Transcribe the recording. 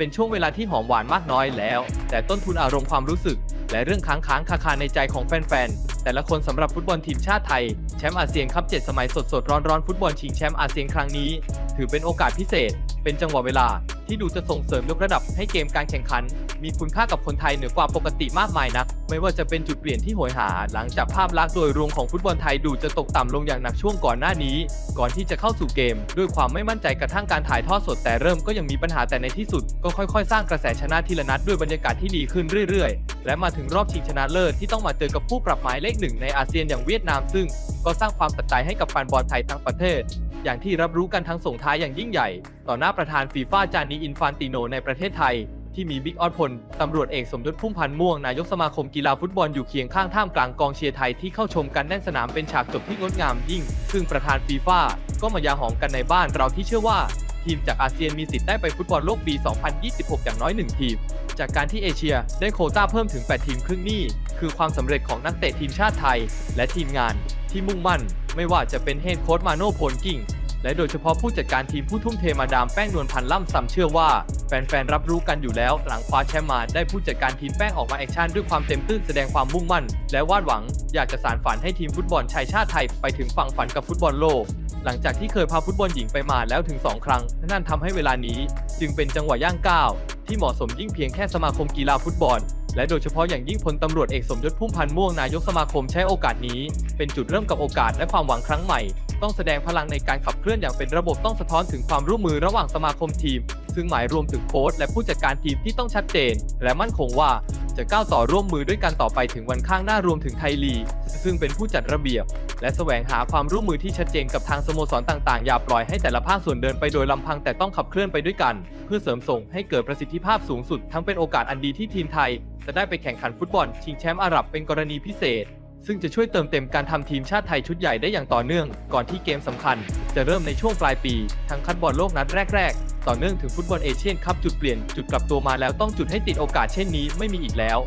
เป็นช่วงเวลาที่หอมหวานมากน้อยแล้ว แต่ต้นทุนอารมณ์ความรู้สึก และเรื่องค้างค้างคาคาในใจของแฟนๆ แต่ละคนสำหรับฟุตบอลทีมชาติไทย แชมป์อาเซียนคัพ7สมัยสดสดร้อนร้อนๆฟุตบอลชิงแชมป์อาเซียนครั้งนี้ ถือเป็นโอกาสพิเศษ เป็นจังหวะเวลาที่ดูจะส่งเสริมยกระดับให้เกมการแข่งขัน มีคุณค่ากับคนไทยเหนือกว่าปกติมากมายนัก ไม่ว่าจะเป็นจุดเปลี่ยนที่โหยหา หลังจากภาพลักษณ์โดยรวมของฟุตบอลไทยดูจะตกต่ำลงอย่างหนักช่วงก่อนหน้านี้ ก่อนที่จะเข้าสู่เกม ด้วยความไม่มั่นใจกระทั่งการถ่ายทอดสดแต่เริ่มก็ยังมีปัญหาแต่ในที่สุด ก็ค่อยๆ สร้างกระแสชนะทีละนัดด้วยบรรยากาศที่ดีขึ้นเรื่อยๆ และมาถึงรอบชิงชนะเลิศที่ต้องมาเจอกับผู้ปรับหมายเลขหนึ่งในอาเซียนอย่างเวียดนามซึ่ง ก็สร้างความตัดใจให้กับแฟนบอลไทยทั้งประเทศ อย่างที่รับรู้กันทั้งส่งท้ายอย่างยิ่งใหญ่ ต่อหน้าประธานฟีฟ่าจานีอินฟานติโนในประเทศไทย ที่มีบิ๊กออดพลตำรวจเอกสมยศพุ่มพันธ์ม่วงนายกสมาคมกีฬาฟุตบอลอยู่เคียงข้างท่ามกลางกองเชียร์ไทยที่เข้าชมกันแน่นสนามเป็นฉากจบที่งดงามยิ่ง ซึ่งประธานฟีฟ่าก็มายาหอมกันในบ้านเราที่เชื่อว่า ทีมจากอาเซียนมีสิทธิ์ได้ไปฟุตบอลโลกปี 2026 อย่างน้อย 1 ทีม จากการที่เอเชียได้โคต้าเพิ่มถึง 8 ทีมครึ่งนี่คือความสำเร็จของนักเตะทีมชาติไทย และทีมงานที่มุ่งมั่น ไม่ว่าจะเป็นเฮดโค้ชมาโน่โพลกิ้ง และโดยเฉพาะผู้จัดการทีมผู้ทุ่มเทมาดามแป้งนวลพันธ์ล่ำซ้ำเชื่อว่า แฟนๆ รับรู้กันอยู่แล้ว หลังคว้าแชมป์มาได้ผู้จัดการทีมแป้งออกมาแอคชั่นด้วยความเต็มตื้นแสดงความมุ่งมั่น และวาดหวัง อยากจะสานฝันให้ทีมฟุตบอลชายชาติไทยไปถึงฝั่งฝันกับฟุตบอลโลก หลังจากที่เคยพาฟุตบอลหญิงไปมาแล้วถึง 2 ครั้ง นั่นทำให้เวลานี้ จึงเป็นจังหวะย่างก้าวที่เหมาะสมยิ่งเพียงแค่สมาคมกีฬาฟุตบอลและโดยเฉพาะอย่างยิ่งพลตำรวจเอกสมยศพุ่มพันธ์ม่วงนายกสมาคมใช้โอกาสนี้ เป็นจุดเริ่มกับโอกาสและความหวังครั้งใหม่ ต้องแสดงพลังในการขับเคลื่อนอย่างเป็นระบบต้องสะท้อนถึงความร่วมมือระหว่างสมาคมทีม ซึ่งหมายรวมถึงโค้ชและผู้จัดการทีมที่ต้องชัดเจน และมั่นคงว่าจะก้าวต่อร่วมมือด้วยกันต่อไปถึงวันข้างหน้ารวมถึงไทยลีกซึ่งเป็นผู้จัดระเบียบ และแสวงหาความร่วมมือที่ชัดเจนกับทางสโมสรต่างๆ อย่าปล่อยให้แต่ละภาคส่วนเดินไปโดยลำพังแต่ต้องขับเคลื่อนไปด้วยกัน เพื่อเสริมส่งให้เกิดประสิทธิภาพสูงสุด ทั้งเป็นโอกาสอันดีที่ทีมไทย จะได้ไปแข่งขันฟุตบอล ชิงแชมป์อาหรับเป็นกรณีพิเศษ ซึ่งจะช่วยเติมเต็มการทำทีมชาติไทยชุดใหญ่ได้อย่างต่อเนื่อง ก่อนที่เกมสำคัญ จะเริ่มในช่วงปลายปีทั้งคัดบอลโลกนัดแรก ๆ ต่อเนื่องถึงฟุตบอลเอเชียนคัพจุดเปลี่ยน จุดกลับตัวมาแล้วต้องจุดให้ติดโอกาสเช่นนี้ไม่มีอีกแล้ว